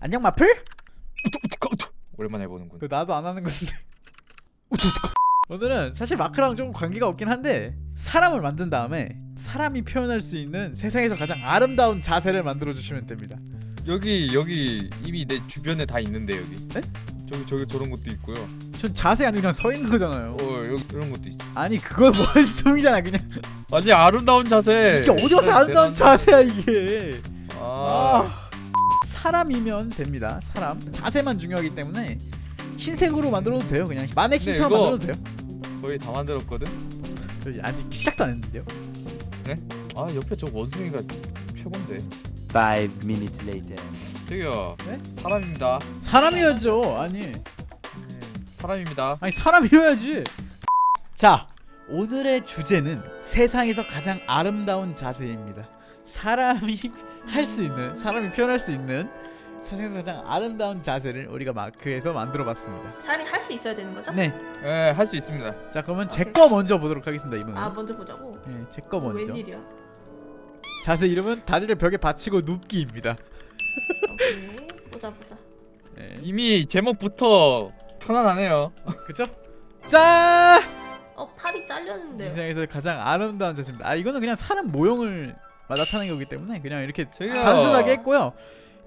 안녕 마플? 오랜만에 해보는군. 그 나도 안 하는 건데. 오늘은 사실 마크랑 좀 관계가 없긴 한데 사람을 만든 다음에 사람이 표현할 수 있는 세상에서 가장 아름다운 자세를 만들어 주시면 됩니다. 여기 여기 이미 내 주변에 다 있는데 여기. 에? 저기 저기 저런 것도 있고요. 전 자세 아니고 그냥 서 있는 거잖아요. 어 여기 이런 것도 있어. 아니 그건 머릿속이잖아 그냥. 아니 아름다운 자세. 이게 어디 가서 아름다운 자세야 이게. 아, 아, 사람이면 됩니다. 사람 자세만 중요하기 때문에 흰색으로 만들어도 돼요. 그냥 마네킹처럼 네, 이거- 만들어도 돼요. 거의 다 만들었거든. 저 아직 시작도 안 했는데요. 아 옆에 저 원숭이가 최곤데. Five minutes later. 저기요. 네? 사람입니다. 사람이어야죠. 아니 네, 사람입니다. 아니 사람이어야지. 자 오늘의 주제는 세상에서 가장 아름다운 자세입니다. 사람이 할 수 있는 사람이 표현할 수 있는 세상에서 가장 아름다운 자세를 우리가 마크에서 만들어봤습니다. 사람이 할 수 있어야 되는 거죠? 네. 네, 할수 있습니다. 자 그러면 제 오케이. 거 먼저 보도록 하겠습니다. 이번에. 아 먼저 보자고. 네, 제 거 먼저. 웬일이야? 자세 이름은 다리를 벽에 받치고 눕기입니다. 오케이 보자 보자. 네. 이미 제목부터 편안하네요. 그쵸? 짠! 어 팔이 이 잘렸는데요. 세상에서 가장 아름다운 자세입니다. 아 이거는 그냥 사람 모형을 나타내는 거기 때문에 그냥 이렇게 저기요. 단순하게 했고요.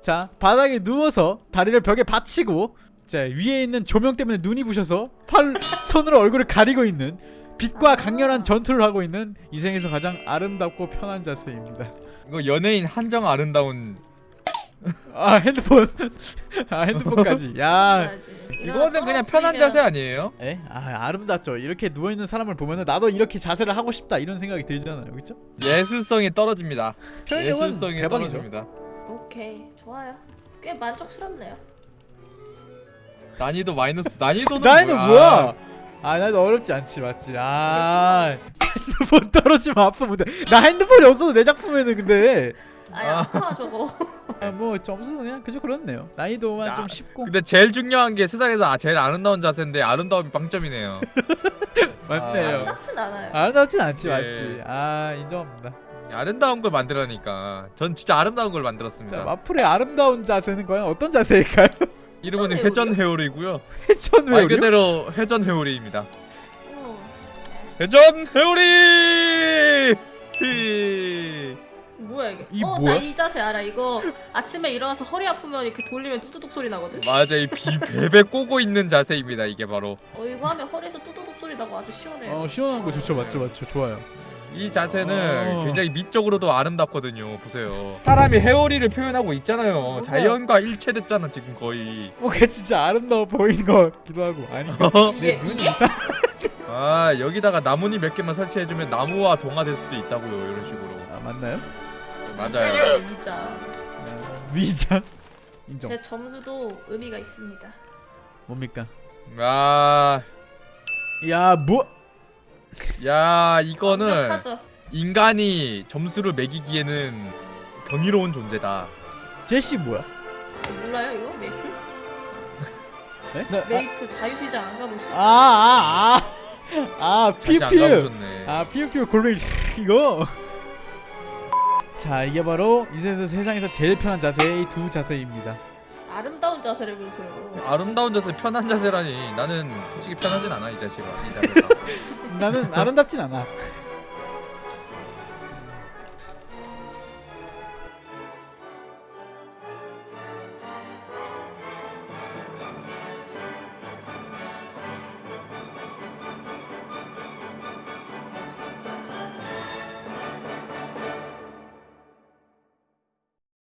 자 바닥에 누워서 다리를 벽에 받치고 자 위에 있는 조명 때문에 눈이 부셔서 팔 손으로 얼굴을 가리고 있는 빛과 아. 강렬한 전투를 하고 있는 이 생에서 가장 아름답고 편한 자세입니다. 이거 연예인 한정 아름다운. 아 핸드폰 아 핸드폰까지 야. 이거는 그냥 편한 자세 아니에요? 에? 아 아름답죠. 이렇게 누워 있는 사람을 보면은 나도 이렇게 자세를 하고 싶다 이런 생각이 들잖아요, 그렇죠? 예술성이 떨어집니다. 예술성이 대박이죠. 떨어집니다. 오케이 좋아요. 꽤 만족스럽네요. 난이도 마이너스 난이도는 나이는 뭐야? 뭐야? 아 나도 어렵지 않지 맞지? 아 핸드폰 떨어지면 아프면 돼. 나 핸드폰이 없어도 내 작품에는 근데 아야 아. 아파 저거. 아, 뭐 점수는 그냥 그저 그렇네요. 난이도만 야, 좀 쉽고 근데 제일 중요한 게 세상에서 아, 제일 아름다운 자세인데 아름다움이 빵점이네요. 맞네요. 아름답진 않아요. 아름답진 않지 예. 맞지? 아 인정합니다. 아름다운 걸 만들라니까. 전 진짜 아름다운 걸 자 만들었습니다. 마플의 아름다운 자세는 과연 어떤 자세일까요? 이름은 회전 회전 회오리고요. 회전 말 회오리요? 그대로 회전 회오리입니다. 어. 회전 회오리! 히. 뭐야 이게? 이 어 뭐야? 나 이 자세 알아. 이거 아침에 일어나서 허리 아프면 이렇게 돌리면 뚜두둑 소리 나거든. 맞아 이 비 베베 꼬고 있는 자세입니다 이게 바로 어 이거 하면 허리에서 뚜두둑 소리 나고 아주 시원해요. 어 시원한 거 좋죠 맞죠 맞죠 좋아요. 이 자세는 어. 굉장히 미적으로도 아름답거든요 보세요 사람이 회오리를 표현하고 있잖아요 자연과 일체됐잖아 지금 거의 뭔가 진짜 아름다워 보이는 것 같기도 하고 아니 내 이게 눈이? 이상. 아 여기다가 나뭇잎 몇 개만 설치해주면 나무와 동화 될 수도 있다고요 이런 식으로 아 맞나요? 맞아요. 아, 위장 인정. 제 점수도 의미가 있습니다. 뭡니까? 아, 야 뭐? 야 이거는 완벽하죠. 인간이 점수를 매기기에는 경이로운 존재다 제시 뭐야? 어, 몰라요 이거 메이플? 네? 나, 메이플 자유시장 안 가보시죠? 아 아 아아 아, 다시 안 피우피우 가보셨네 아 피우피우 골뱅이 이거 자 이게 바로 이세에서 세상에서 제일 편한 자세의 두 자세입니다. 아름다운 자세를 보세요. 아름다운 자세 편한 자세라니. 나는 솔직히 편하진 않아 이 자식아 이 자세가. 나는 아름답진 않아